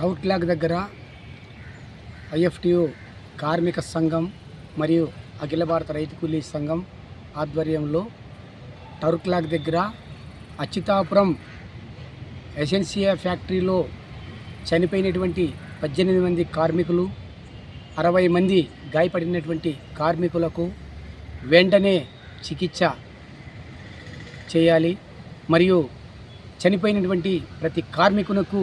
టౌర్క్లాగ్ దగ్గర ఐఎఫ్టియు కార్మిక సంఘం మరియు అఖిల భారత రైతు కూలీ సంఘం ఆధ్వర్యంలో టౌర్క్లాగ్ దగ్గర అచ్యుతాపురం ఎసెన్సియా ఫ్యాక్టరీలో చనిపోయినటువంటి పద్దెనిమిది మంది కార్మికులు అరవై మంది గాయపడినటువంటి కార్మికులకు వెంటనే చికిత్స చేయాలి. మరియు చనిపోయినటువంటి ప్రతి కార్మికునకు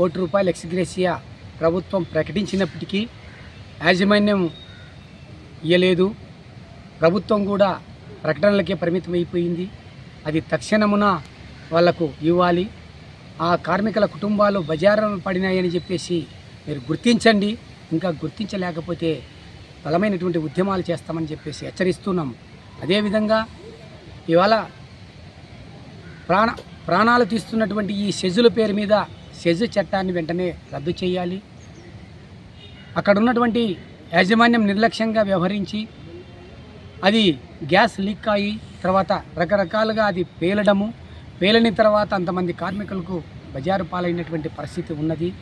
కోటి రూపాయలు ఎక్స్గ్రేసియా ప్రభుత్వం ప్రకటించినప్పటికీ యాజమాన్యం ఇయ్యలేదు. ప్రభుత్వం కూడా ప్రకటనలకే పరిమితం అయిపోయింది అది తక్షణమున వాళ్ళకు ఇవ్వాలి. ఆ కార్మికుల కుటుంబాలు బజారు పడినాయని చెప్పేసి మీరు గుర్తించండి. ఇంకా గుర్తించలేకపోతే బలమైనటువంటి ఉద్యమాలు చేస్తామని చెప్పేసి హెచ్చరిస్తున్నాం. అదేవిధంగా ఇవాళ ప్రాణ ప్రాణాలు తీస్తున్నటువంటి ఈ సెజుల పేరు మీద సెజు చట్టాన్ని వెంటనే రద్దు చేయాలి. అక్కడ ఉన్నటువంటి యాజమాన్యం నిర్లక్ష్యంగా వ్యవహరించి అది గ్యాస్ లీక్ అయ్యి తర్వాత రకరకాలుగా అది పేలడము. పేలని తర్వాత అంతమంది కార్మికులకు బజారు పాలైనటువంటి పరిస్థితి ఉన్నది.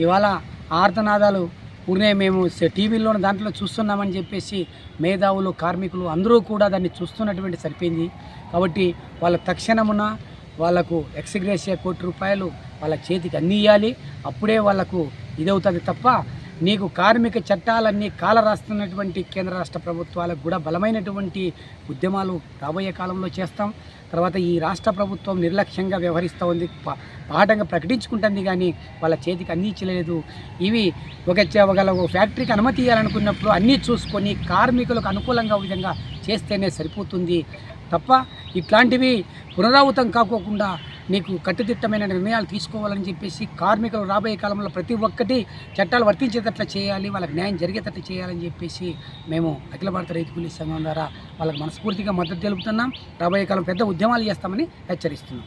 ఇవాళ ఆర్తనాదాలు పూర్ణే మేము స- టీవీలో దాంట్లో చూస్తున్నామని చెప్పేసి మేధావులు కార్మికులు అందరూ కూడా దాన్ని చూస్తున్నటువంటి సరిపోయింది. కాబట్టి వాళ్ళ తక్షణమున వాళ్ళకు ఎక్స్గ్రేషియా కోటి రూపాయలు వాళ్ళ చేతికి అందియాలి అప్పుడే వాళ్ళకు ఇదవుతుంది తప్ప నీకు కార్మిక చట్టాలన్నీ కాల రాస్తున్నటువంటి కేంద్ర రాష్ట్ర ప్రభుత్వాలకు కూడా బలమైనటువంటి ఉద్యమాలు రాబోయే కాలంలో చేస్తాం. తర్వాత ఈ రాష్ట్ర ప్రభుత్వం నిర్లక్ష్యంగా వ్యవహరిస్తూ ఉంది. పా- పాఠంగా ప్రకటించుకుంటుంది కానీ వాళ్ళ చేతికి అందించలేదు ఇవి ఒక చ- ఒక ఫ్యాక్టరీకి అనుమతి ఇవ్వాలనుకున్నప్పుడు అన్నీ చూసుకొని కార్మికులకు అనుకూలంగా విధంగా చేస్తేనే సరిపోతుంది. తప్ప ఇట్లాంటివి పునరావృతం కాకోకుండా నీకు కట్టుదిట్టమైన నిర్ణయాలు తీసుకోవాలని చెప్పేసి కార్మికులు రాబోయే కాలంలో ప్రతి ఒక్కటి చట్టాలు వర్తించేటట్లు చేయాలి వాళ్ళకి న్యాయం జరిగేటట్లు చేయాలని చెప్పేసి మేము అఖిల భారత రైతు కూలీ సంఘం ద్వారా వాళ్ళకి మనస్ఫూర్తిగా మద్దతు తెలుపుతున్నాం. రాబోయే కాలం పెద్ద ఉద్యమాలు చేస్తామని హెచ్చరిస్తున్నాం.